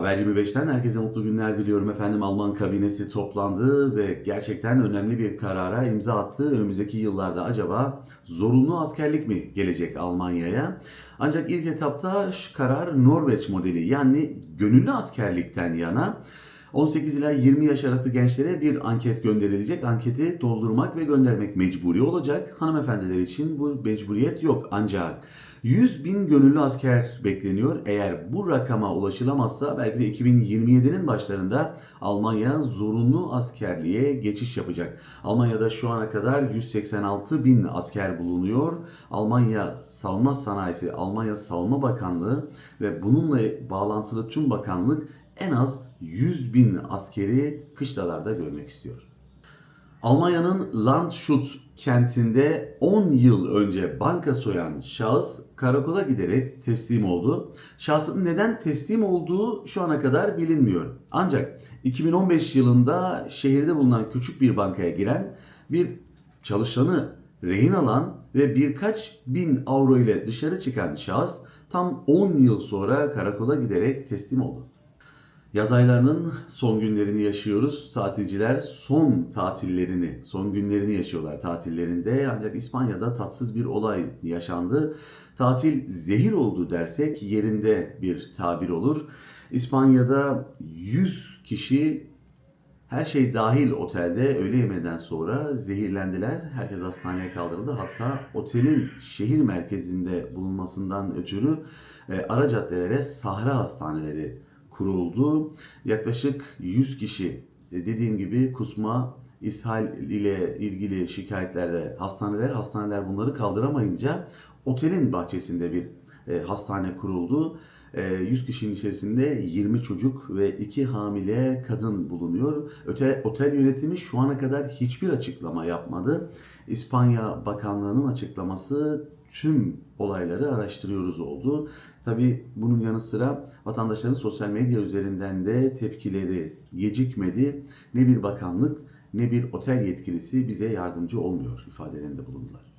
Haber 25'ten herkese mutlu günler diliyorum efendim. Alman kabinesi toplandı ve gerçekten önemli bir karara imza attı. Önümüzdeki yıllarda acaba zorunlu askerlik mi gelecek Almanya'ya? Ancak ilk etapta şu karar Norveç modeli yani gönüllü askerlikten yana 18 ila 20 yaş arası gençlere bir anket gönderilecek. Anketi doldurmak ve göndermek mecburi olacak. Hanımefendiler için bu mecburiyet yok. Ancak 100 bin gönüllü asker bekleniyor. Eğer bu rakama ulaşılamazsa belki de 2027'nin başlarında Almanya zorunlu askerliğe geçiş yapacak. Almanya'da şu ana kadar 186 bin asker bulunuyor. Almanya Savunma Sanayisi, Almanya Savunma Bakanlığı ve bununla bağlantılı tüm bakanlık en az 100 bin askeri kışlalarda görmek istiyor. Almanya'nın Landshut kentinde 10 yıl önce banka soyan şahıs karakola giderek teslim oldu. Şahsın neden teslim olduğu şu ana kadar bilinmiyor. Ancak 2015 yılında şehirde bulunan küçük bir bankaya giren bir çalışanı rehin alan ve birkaç bin avro ile dışarı çıkan şahıs tam 10 yıl sonra karakola giderek teslim oldu. Yaz aylarının son günlerini yaşıyoruz. Tatilciler son tatillerini, son günlerini yaşıyorlar tatillerinde. Ancak İspanya'da tatsız bir olay yaşandı. Tatil zehir oldu dersek yerinde bir tabir olur. İspanya'da 100 kişi her şey dahil otelde öğle yemeğinden sonra zehirlendiler. Herkes hastaneye kaldırıldı. Hatta otelin şehir merkezinde bulunmasından ötürü e, ara caddelere sahra hastaneleri kuruldu. Yaklaşık 100 kişi e, dediğim gibi kusma, ishal ile ilgili şikayetlerde hastaneler, hastaneler bunları kaldıramayınca otelin bahçesinde bir e, hastane kuruldu. E, 100 kişinin içerisinde 20 çocuk ve 2 hamile kadın bulunuyor. Öte, otel yönetimi şu ana kadar hiçbir açıklama yapmadı. İspanya Bakanlığı'nın açıklaması tüm olayları araştırıyoruz oldu. Tabi bunun yanı sıra vatandaşların sosyal medya üzerinden de tepkileri gecikmedi. Ne bir bakanlık ne bir otel yetkilisi bize yardımcı olmuyor ifadelerinde bulundular.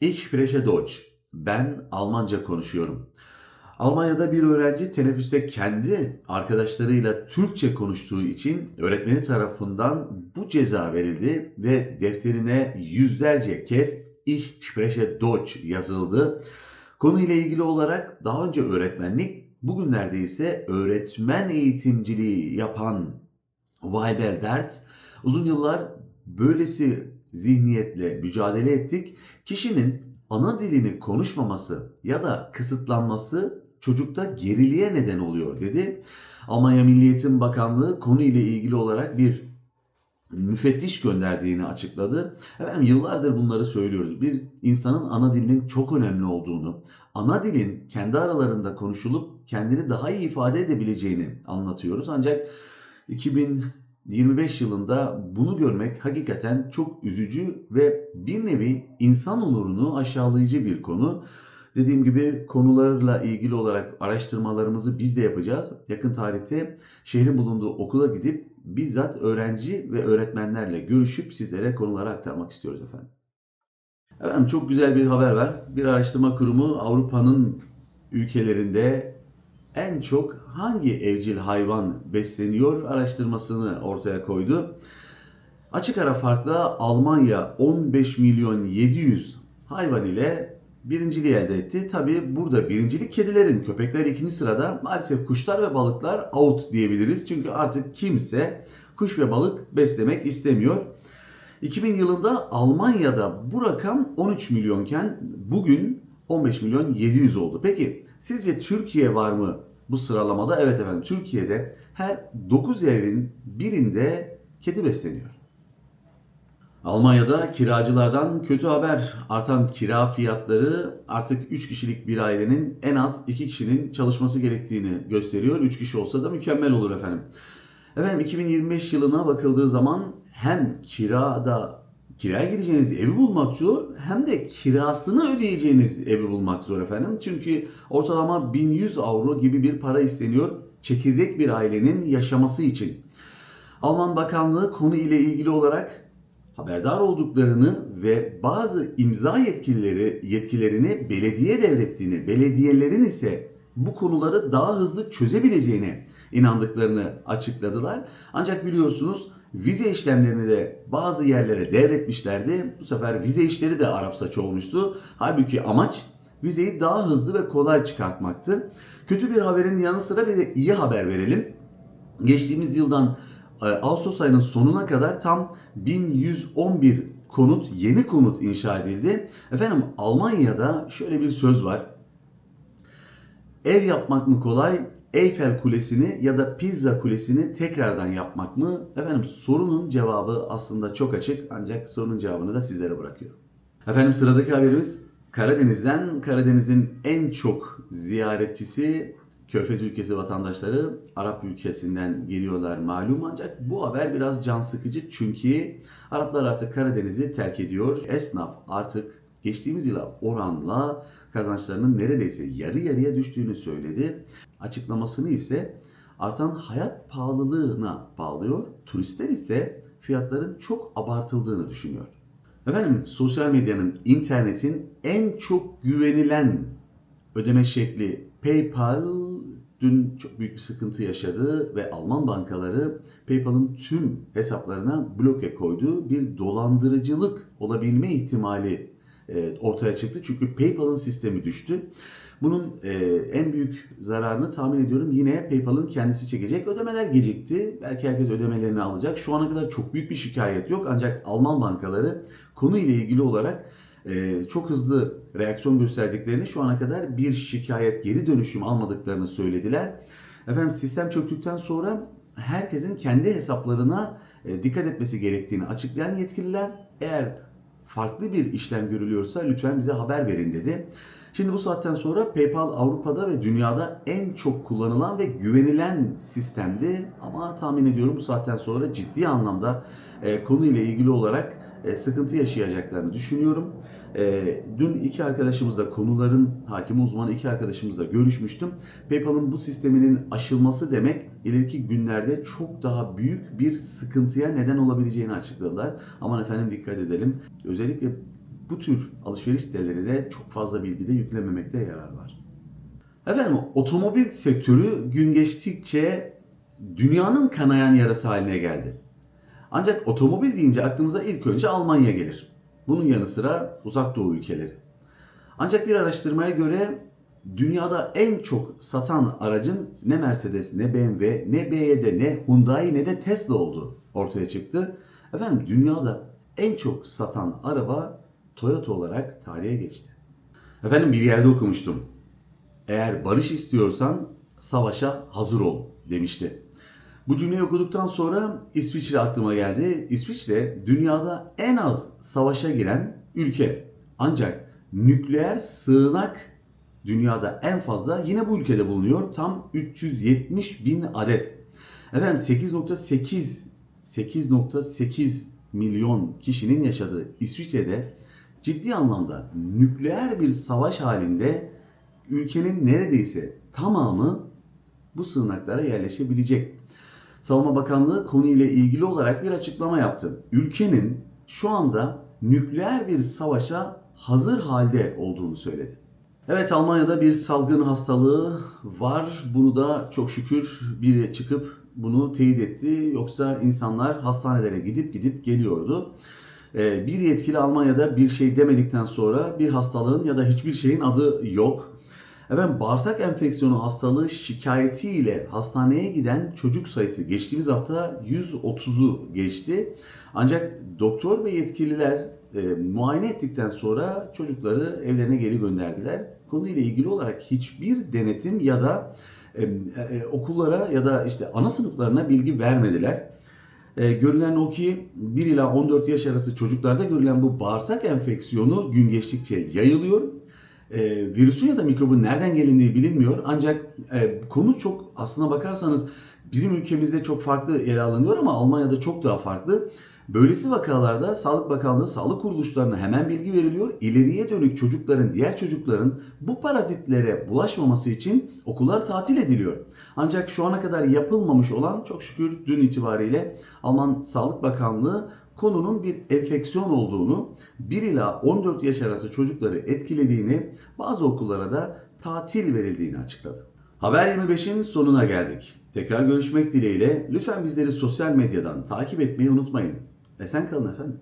Ich spreche Deutsch. Ben Almanca konuşuyorum. Almanya'da bir öğrenci teneffüste kendi arkadaşlarıyla Türkçe konuştuğu için öğretmeni tarafından bu ceza verildi ve defterine yüzlerce kez Ich spreche Deutsch yazıldı. Konuyla ilgili olarak daha önce öğretmenlik, bugünlerde ise öğretmen eğitimciliği yapan Weiber Dert uzun yıllar böylesi zihniyetle mücadele ettik. Kişinin ana dilini konuşmaması ya da kısıtlanması çocukta geriliğe neden oluyor dedi. Almanya Milli Bakanlığı konuyla ilgili olarak bir müfettiş gönderdiğini açıkladı. Efendim yıllardır bunları söylüyoruz. Bir insanın ana dilinin çok önemli olduğunu, ana dilin kendi aralarında konuşulup kendini daha iyi ifade edebileceğini anlatıyoruz. Ancak 2025 yılında bunu görmek hakikaten çok üzücü ve bir nevi insan onurunu aşağılayıcı bir konu. Dediğim gibi konularla ilgili olarak araştırmalarımızı biz de yapacağız. Yakın tarihte şehrin bulunduğu okula gidip bizzat öğrenci ve öğretmenlerle görüşüp sizlere konuları aktarmak istiyoruz efendim. Efendim çok güzel bir haber var. Bir araştırma kurumu Avrupa'nın ülkelerinde en çok hangi evcil hayvan besleniyor araştırmasını ortaya koydu. Açık ara farkla Almanya 15 milyon 700 hayvan ile birinciliği elde etti. Tabi burada birincilik kedilerin, köpekler ikinci sırada. Maalesef kuşlar ve balıklar out diyebiliriz. Çünkü artık kimse kuş ve balık beslemek istemiyor. 2000 yılında Almanya'da bu rakam 13 milyonken bugün 15 milyon 700 oldu. Peki sizce Türkiye var mı bu sıralamada? Evet efendim Türkiye'de her 9 evin birinde kedi besleniyor. Almanya'da kiracılardan kötü haber. Artan kira fiyatları artık 3 kişilik bir ailenin en az 2 kişinin çalışması gerektiğini gösteriyor. 3 kişi olsa da mükemmel olur efendim. Efendim 2025 yılına bakıldığı zaman hem kirada kiraya gireceğiniz evi bulmak zor hem de kirasını ödeyeceğiniz evi bulmak zor efendim. Çünkü ortalama 1100 avro gibi bir para isteniyor çekirdek bir ailenin yaşaması için. Alman Bakanlığı konu ile ilgili olarak haberdar olduklarını ve bazı imza yetkilileri yetkilerini belediye devrettiğini, belediyelerin ise bu konuları daha hızlı çözebileceğine inandıklarını açıkladılar. Ancak biliyorsunuz vize işlemlerini de bazı yerlere devretmişlerdi. Bu sefer vize işleri de Arap saçı olmuştu. Halbuki amaç vizeyi daha hızlı ve kolay çıkartmaktı. Kötü bir haberin yanı sıra bir de iyi haber verelim. Geçtiğimiz yıldan Ağustos ayının sonuna kadar tam 1111 konut, yeni konut inşa edildi. Efendim Almanya'da şöyle bir söz var. Ev yapmak mı kolay, Eyfel Kulesi'ni ya da Pizza Kulesi'ni tekrardan yapmak mı? Efendim sorunun cevabı aslında çok açık ancak sorunun cevabını da sizlere bırakıyorum. Efendim sıradaki haberimiz Karadeniz'den. Karadeniz'in en çok ziyaretçisi Körfez ülkesi vatandaşları Arap ülkesinden geliyorlar malum ancak bu haber biraz can sıkıcı çünkü Araplar artık Karadeniz'i terk ediyor. Esnaf artık geçtiğimiz yıla oranla kazançlarının neredeyse yarı yarıya düştüğünü söyledi. Açıklamasını ise artan hayat pahalılığına bağlıyor. Turistler ise fiyatların çok abartıldığını düşünüyor. Efendim sosyal medyanın, internetin en çok güvenilen ödeme şekli PayPal dün çok büyük bir sıkıntı yaşadı ve Alman bankaları PayPal'ın tüm hesaplarına bloke koydu. Bir dolandırıcılık olabilme ihtimali e, ortaya çıktı. Çünkü PayPal'ın sistemi düştü. Bunun e, en büyük zararını tahmin ediyorum yine PayPal'ın kendisi çekecek. Ödemeler gecikti. Belki herkes ödemelerini alacak. Şu ana kadar çok büyük bir şikayet yok. Ancak Alman bankaları konuyla ilgili olarak çok hızlı reaksiyon gösterdiklerini şu ana kadar bir şikayet geri dönüşüm almadıklarını söylediler. Efendim sistem çöktükten sonra herkesin kendi hesaplarına e, dikkat etmesi gerektiğini açıklayan yetkililer eğer farklı bir işlem görülüyorsa lütfen bize haber verin dedi. Şimdi bu saatten sonra PayPal Avrupa'da ve dünyada en çok kullanılan ve güvenilen sistemdi. Ama tahmin ediyorum bu saatten sonra ciddi anlamda e, konuyla ilgili olarak e, sıkıntı yaşayacaklarını düşünüyorum. E, dün iki arkadaşımızla konuların hakimi uzmanı iki arkadaşımızla görüşmüştüm. PayPal'ın bu sisteminin aşılması demek ileriki günlerde çok daha büyük bir sıkıntıya neden olabileceğini açıkladılar. Aman efendim dikkat edelim. Özellikle bu tür alışveriş siteleri de çok fazla bilgide yüklememekte yarar var. Efendim otomobil sektörü gün geçtikçe dünyanın kanayan yarası haline geldi. Ancak otomobil deyince aklımıza ilk önce Almanya gelir. Bunun yanı sıra uzak doğu ülkeleri. Ancak bir araştırmaya göre dünyada en çok satan aracın ne Mercedes, ne BMW, ne BYD, ne Hyundai, ne de Tesla olduğu ortaya çıktı. Efendim dünyada en çok satan araba Toyota olarak tarihe geçti. Efendim bir yerde okumuştum. Eğer barış istiyorsan savaşa hazır ol demişti. Bu cümleyi okuduktan sonra İsviçre aklıma geldi. İsviçre dünyada en az savaşa giren ülke. Ancak nükleer sığınak dünyada en fazla yine bu ülkede bulunuyor. Tam 370 bin adet. Efendim 8.8 8.8 milyon kişinin yaşadığı İsviçre'de ciddi anlamda nükleer bir savaş halinde ülkenin neredeyse tamamı bu sığınaklara yerleşebilecek. Savunma Bakanlığı konuyla ilgili olarak bir açıklama yaptı. Ülkenin şu anda nükleer bir savaşa hazır halde olduğunu söyledi. Evet Almanya'da bir salgın hastalığı var. Bunu da çok şükür biri çıkıp bunu teyit etti. Yoksa insanlar hastanelere gidip gidip geliyordu. Ee, bir yetkili Almanya'da bir şey demedikten sonra bir hastalığın ya da hiçbir şeyin adı yok. Efendim bağırsak enfeksiyonu hastalığı şikayetiyle hastaneye giden çocuk sayısı geçtiğimiz hafta 130'u geçti. Ancak doktor ve yetkililer e, muayene ettikten sonra çocukları evlerine geri gönderdiler. Konuyla ilgili olarak hiçbir denetim ya da e, e, okullara ya da işte ana sınıflarına bilgi vermediler. E, görülen o ki 1 ila 14 yaş arası çocuklarda görülen bu bağırsak enfeksiyonu gün geçtikçe yayılıyor. E, virüsün ya da mikrobun nereden gelindiği bilinmiyor. Ancak e, konu çok aslına bakarsanız bizim ülkemizde çok farklı ele alınıyor ama Almanya'da çok daha farklı. Böylesi vakalarda Sağlık Bakanlığı sağlık kuruluşlarına hemen bilgi veriliyor. İleriye dönük çocukların, diğer çocukların bu parazitlere bulaşmaması için okullar tatil ediliyor. Ancak şu ana kadar yapılmamış olan çok şükür dün itibariyle Alman Sağlık Bakanlığı konunun bir enfeksiyon olduğunu, 1 ila 14 yaş arası çocukları etkilediğini, bazı okullara da tatil verildiğini açıkladı. Haber 25'in sonuna geldik. Tekrar görüşmek dileğiyle lütfen bizleri sosyal medyadan takip etmeyi unutmayın. Esen kalın efendim.